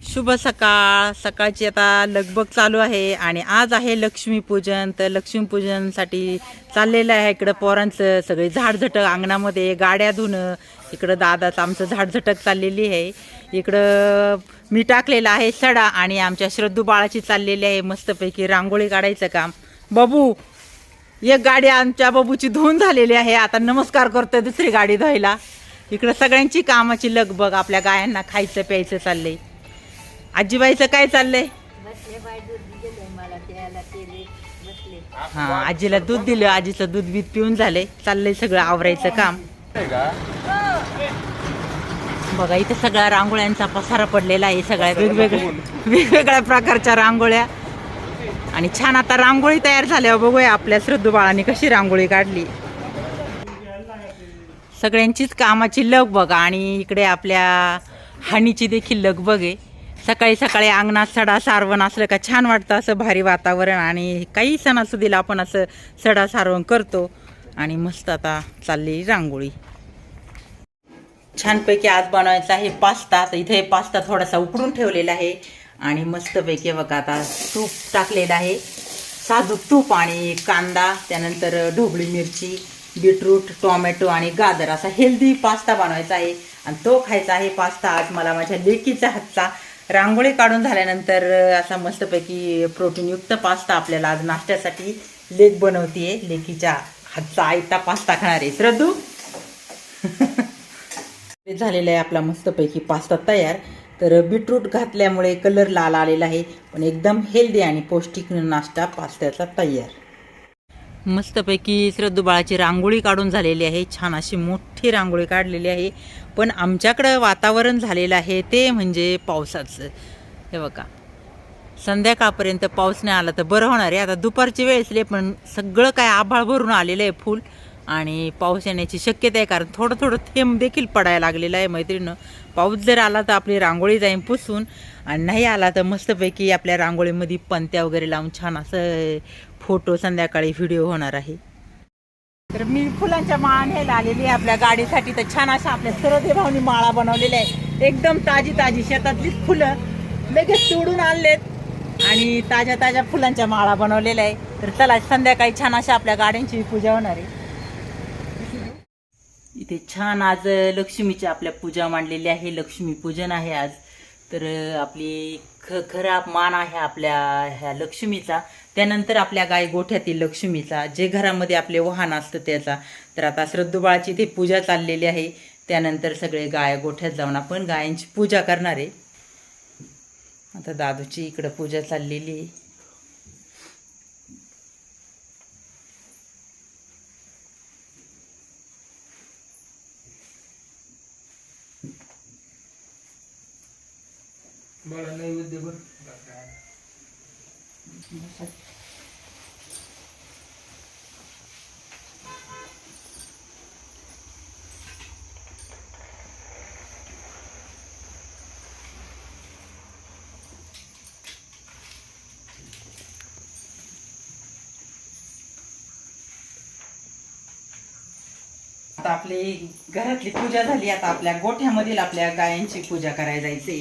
शुभ सकाळ. सकाळची आता लगबग चालू आहे आणि आज आहे लक्ष्मीपूजन तर लक्ष्मीपूजनसाठी चाललेलं आहे इकडं पोरांचं सगळे झाडझटक अंगणामध्ये गाड्या धुणं. इकडं दादाचं आमचं झाडझटक चाललेली आहे. इकडं मी टाकलेलं आहे सडा आणि आमच्या श्रद्धू बाळाची चाललेली आहे. मस्तपैकी रांगोळी काढायचं काम. बाबू एक गाडी आमच्या बाबूची धुवून झालेली आहे. आता नमस्कार करतोय दुसरी गाडी धुवायला. इकडं सगळ्यांची कामाची लगबग आपल्या गायांना खायचं प्यायचं चाललंय. आजीबाईचं काय चाललंय? बसले बाय दूध दिले मला प्यायला केले बसले. हा आजीला दूध दिलं आजीचं दूध बीत पिऊन झालंय. चाललंय सगळं आवरायचं काम. बघा इथे सगळ्या रांगोळ्यांचा पसारा पडलेला आहे सगळ्या वेगवेगळ्या वेगवेगळ्या प्रकारच्या रांगोळ्या. आणि छान आता रांगोळी तयार झाल्यावर बघूया आपल्या श्रद्धू बाळांनी कशी रांगोळी काढली. सगळ्यांचीच कामाची लग बघा. आणि इकडे आपल्या हानीची देखील लगबग आहे सकाळी सकाळी अंगणात सडा सारवण असलं का छान वाटतं असं भारी वातावरण आणि काही सणासुदीला आपण असं सडा सारवण करतो. आणि मस्त आता चालली रांगोळी. छानपैकी आज बनवायचा आहे पास्ता. तर इथे पास्ता थोडासा उकडून ठेवलेला आहे. आणि मस्तपैकी बघा आता तूप टाकलेलं आहे. साजूक तूप आणि कांदा त्यानंतर ढोबळी मिरची बीटरूट टोमॅटो आणि गाजर. असा हेल्दी पास्ता बनवायचा आहे. आणि तो खायचा आहे पास्ता आज मला माझ्या लेकीच्या हातचा. रांगोळी काढून झाल्यानंतर असा मस्तपैकी प्रोटीनयुक्त पास्ता आपल्याला आज नाश्त्यासाठी लेक बनवते लेकीच्या हातचा आयता पास्ता खाणार. आहे श्रद्धू झालेला आहे आपला मस्तपैकी पास्ता तयार. तर बीटरूट घातल्यामुळे कलर लाल आलेला आहे. पण एकदम हेल्दी आणि पौष्टिक नाश्ता पास्त्याचा तयार. मस्तपैकी श्रद्धू बाळाची रांगोळी काढून झालेली आहे. छान अशी मोठी रांगोळी काढलेली आहे. पण आमच्याकडं वातावरण झालेलं आहे ते म्हणजे पावसाचं. हे बघा. संध्याकाळपर्यंत पाऊस नाही आला तर बरं होणार आहे. आता दुपारची वेळेसले पण सगळं काय आभाळ भरून आलेलं आहे फुल. आणि पाऊस येण्याची शक्यता आहे कारण थोडं थोडं थेंब देखील पडायला लागलेलं आहे मैत्रिणं पाऊस जर आला तर आपली रांगोळी जाईन पुसून. आणि नाही आला तर मस्तपैकी आपल्या रांगोळीमध्ये पंत्या वगैरे लावून छान असं फोटो संध्याकाळी व्हिडिओ होणार आहे. तर मी फुलांच्या माळा न्यायला आलेली आहे आपल्या गाडीसाठी. तर छान अशा आपल्या सरदे भावनी माळा बनवलेल्या आहे एकदम ताजी ताजी शेतातलीच फुलं लगेच तोडून आणलेत. आणि ताज्या ताज्या फुलांच्या माळा बनवलेल्या आहे तर चला संध्याकाळी छान अशा आपल्या गाड्यांची पूजा होणार आहे. इथे छान आज लक्ष्मीची आपल्या पूजा मांडलेली आहे. लक्ष्मी पूजन आहे आज. तर आपली ख खरा मान आहे आपल्या ह्या लक्ष्मीचा. त्यानंतर आपल्या गाय गोठ्यातील लक्ष्मीचा. जे घरामध्ये आपले वाहन असतं त्याचा. तर आता श्रद्धुबाळाची इथे पूजा चाललेली आहे. त्यानंतर सगळे गाय गोठ्यात जाऊन आपण गायांची पूजा करणार आहे. आता दादूची इकडं पूजा चाललेली आहे. मला नैवेद्य भर आता आपली घरातली पूजा झाली आता आपल्या गोठ्यामधील आपल्या गायांची पूजा करायला जायचे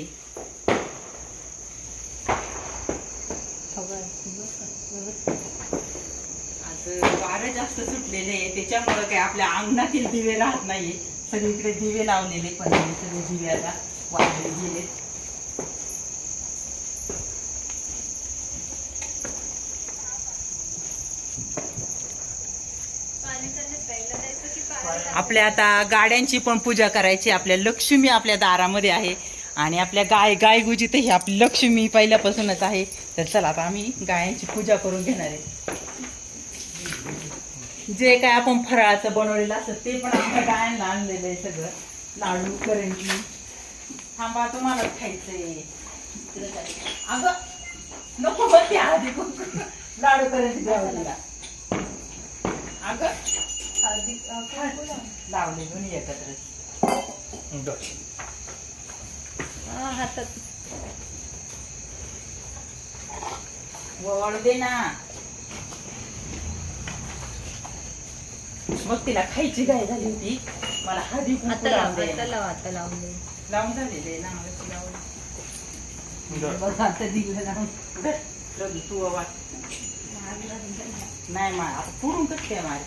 आज वारं जास्त सुटलेले आहे. त्याच्यामुळे काय आपल्या अंगणातील दिवे राहत नाहीये. सगळीकडे दिवे लावलेले पण सगळे दिवे आता गेले. आपल्या आता गाड्यांची पण पूजा करायची. आपल्या लक्ष्मी आपल्या दारामध्ये आहे. आणि आपल्या गाय गाय गुजी तर ही आपली लक्ष्मी पहिल्यापासूनच आहे. तर चला आता आम्ही गायांची पूजा करून घेणार आहे. जे काय आपण फराळाचं बनवलेलं असतं ते पण आपल्या गायांना आणलेलं आहे सगळं. लाडू करंजी. थांबा तुम्हाला खायचंय. इकडं अगं नको बघ ते आधी. लाडू करंजी द्यावं अगं लावले दोन्ही एकत्र. हातात. वळ दे ना. मग तिला खायची गाय झाली होती. मला हळदी आता लावून लाव दे. आता लाव आता लावून दे. लावून झालेले ना ती लावून. बघ आता दिलं ना. रघु, तू बाबा नाही मा आता पुरून कसं काय मार.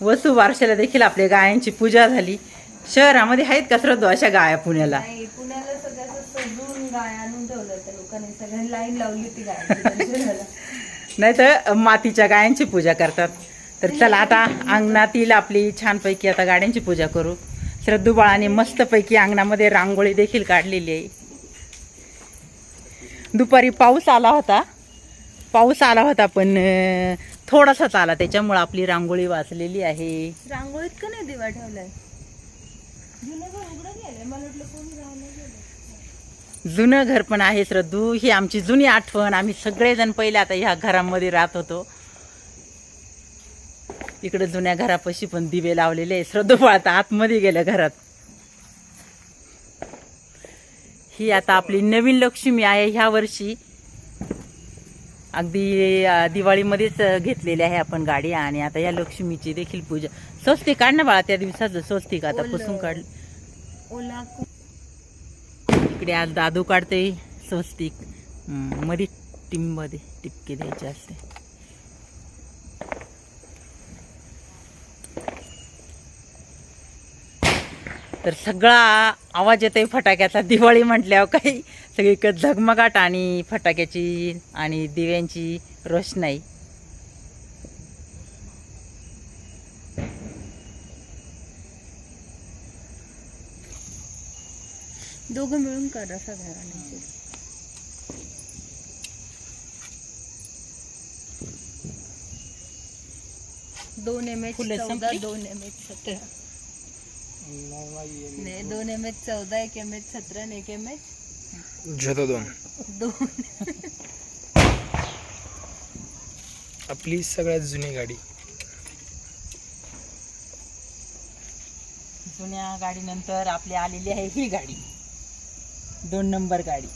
वसू बारशाला देखील आपल्या गायांची पूजा झाली. शहरामध्ये आहेत का श्रद्धू अशा गाया पुण्याला? नाही पुण्याला सगळं असं सजून गाय आणून ठेवलं त्या लोकांनी. सगळ्यांनी लाईन लावली होती गाय नाही तर मातीच्या गायांची पूजा करतात. तर चला आता अंगणातील आपली छानपैकी आता गाड्यांची पूजा करू. श्रद्धू बाळाने मस्तपैकी अंगणामध्ये रांगोळी देखील काढलेली आहे. दुपारी पाऊस आला होता. पाऊस आला होता पण थोडासाच आला. त्याच्यामुळे आपली रांगोळी वाचलेली आहे. रांगोळीत का नाही दिवा ठेवलाय. जुनं घर पण आहे श्रद्धू. ही आमची जुनी आठवण. आम्ही सगळेजण पहिले आता ह्या घरामध्ये राहत होतो. इकडे जुन्या घरापाशी पण दिवे लावलेले आहे श्रद्धू बाळ आता आतमध्ये गेलं घरात. ही आता आपली नवीन लक्ष्मी आहे. ह्या वर्षी अगदी दिवाळीमध्येच घेतलेली आहे आपण गाडी आणि आता या लक्ष्मीची देखील पूजा. स्वस्तिक काढ ना बाळा त्या दिवसाचं स्वस्तिक आता. पुसून काढ. इकडे आज दादू काढते. स्वस्तिकमध्ये टिंबमध्ये टिपके द्यायचे असते. तर सगळा आवाज येतोय फटाक्याचा. दिवाळी म्हटल्यावर काही सगळीकडे झगमगाट आणि फटाक्याची आणि दिव्यांची रोषणाई दोघं मिळून कर दोन एम एच? दोन एम एच सतरा. नाही दोन एम एच चौदा एक एम एच सतरा आणि एक एम एच झोतो दोन. दोन. आपली सगळ्यात जुनी गाडी. जुन्या गाडीनंतर आपली आलेली आहे ही गाडी. दोन नंबर गाडी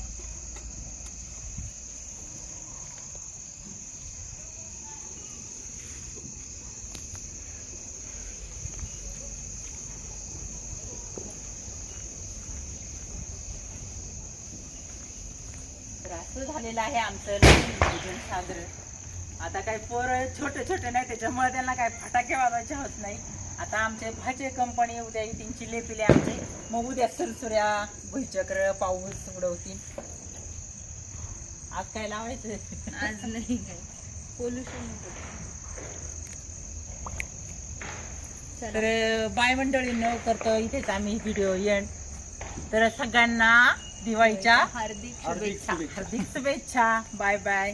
तर असं झालेलं आहे आमचं लग्न साजरं आता काय पोरं छोटे छोटे नाही त्याच्यामुळे त्यांना काय फटाके वाजवायचे होत नाही. आता आमचे भाचे कंपनी उद्या येतील चिलेपिले आमचे. मग उद्या सुरसुऱ्या भुईचक्र पाऊस उडवतील. आज काय लावायचं? आज नाही काय. पोल्युशन तर बाय मंडळी न करतो इथेच आम्ही व्हिडिओ एंड तर सगळ्यांना दिवाळीच्या हार्दिक हार्दिक शुभेच्छा. Bye bye.